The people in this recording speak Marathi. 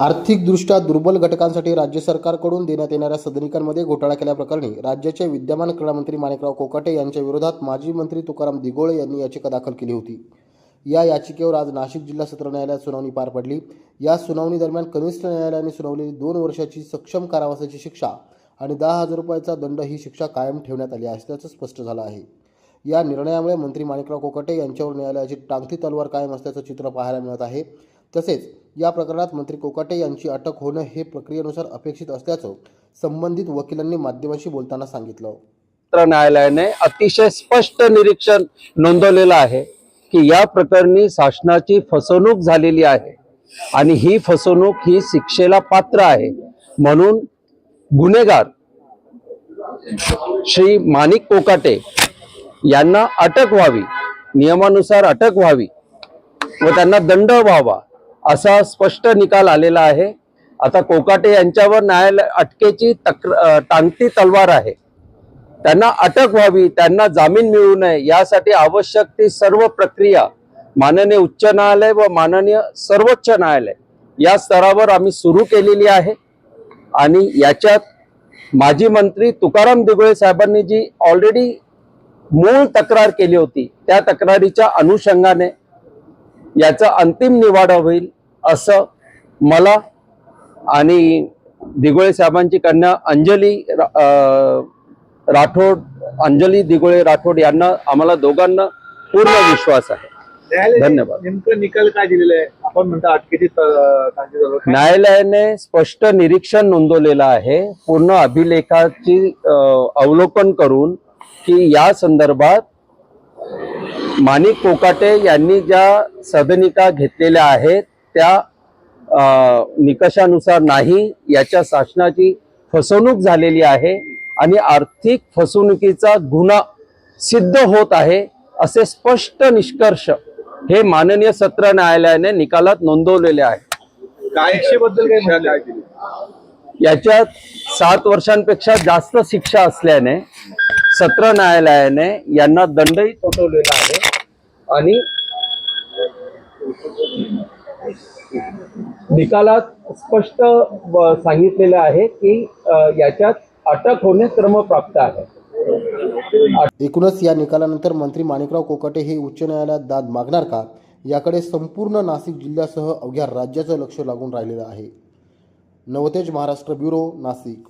आर्थिकदृष्ट्या दुर्बल घटकांसाठी राज्य सरकारकडून देण्यात येणाऱ्या सदनिकांमध्ये घोटाळा केल्याप्रकरणी राज्याचे विद्यमान क्रीडामंत्री माणिकराव कोकाटे यांच्या विरोधात माजी मंत्री तुकाराम दिगोळे यांनी याचिका दाखल केली होती. या याचिकेवर आज नाशिक जिल्हा सत्र न्यायालयात सुनावणी पार पडली. या सुनावणी दरम्यान कनिष्ठ न्यायालयाने सुनावलेली दोन वर्षाची सक्षम कारावासाची शिक्षा आणि दहा हजार रुपयाचा दंड ही शिक्षा कायम ठेवण्यात आली असल्याचं स्पष्ट झालं आहे. या निर्णयामुळे मंत्री माणिकराव कोकाटे यांच्यावर न्यायालयाची टांगती तलवार कायम असल्याचं चित्र पाहायला मिळत आहे. तसेच या प्रकरणात मंत्री कोकाटे यांची अटक होणं हे प्रक्रियेनुसार अपेक्षित असल्याचं संबंधित वकिलांनी माध्यमांशी बोलताना सांगितलं. सत्र न्यायालयाने अतिशय स्पष्ट निरीक्षण नोंदवलेलं आहे की या प्रकरणी शासनाची फसवणूक झालेली आहे आणि ही फसवणूक ही शिक्षेला पात्र आहे म्हणून गुन्हेगार श्री माणिक कोकाटे यांना अटक व्हावी नियमानुसार अटक व्हावी व त्यांना दंड व्हावा असा स्पष्ट निकाल आलेला आहे. आता कोकाटे यांच्यावर न्यायालय अटकेची तक्र टांगती तलवार आहे. त्यांना अटक व्हावी त्यांना जामीन मिळू नये यासाठी आवश्यक ती सर्व प्रक्रिया माननीय उच्च न्यायालय व माननीय सर्वोच्च न्यायालय या स्तरावर आम्ही सुरू केलेली आहे. आणि याच्यात माजी मंत्री तुकाराम दिगोळे साहेबांनी जी ऑलरेडी मूळ तक्रार केली होती त्या तक्रारीच्या अनुषंगाने याचा अंतिम निवाडा होईल असं मला आणि दिगोळे साहेबांची कन्या अंजली राठोड अंजली दिगोळे राठोड यांना आम्हाला दोघांना पूर्ण विश्वास आहे. धन्यवाद. नेमकं निकाल काय दिलेला आहे? आपण म्हणता अटकेची न्यायालयाने स्पष्ट निरीक्षण नोंदवलेलं आहे पूर्ण अभिलेखाची अवलोकन करून की या संदर्भात माणिक कोकाटे यांनी ज्या सदनिका घेतलेल्या आहेत त्या निकषानुसार नाही याच्या शासनाची फसवणूक झालेली आहे आणि आर्थिक फसवणुकीचा गुन्हा सिद्ध होत आहे असे स्पष्ट निष्कर्ष हे माननीय सत्र न्यायालयाने निकालात नोंदवलेले आहे? याच्यात सात वर्षांपेक्षा जास्त शिक्षा असल्याने सत्र न्यायालयाने यांना दंडही ठोठवलेला आहे. आणि निकालात स्पष्ट सांगितलेलं आहे की याच्यात अटक होणे क्रमप्राप्त आहे. एकूणच या निकालानंतर मंत्री माणिकराव कोकाटे हे उच्च न्यायालयात दाद मागणार का? याकडे संपूर्ण नाशिक जिल्ह्यासह अवघ्या राज्याचं लक्ष लागून राहिलेलं आहे. नवतेज महाराष्ट्र ब्युरो नाशिक.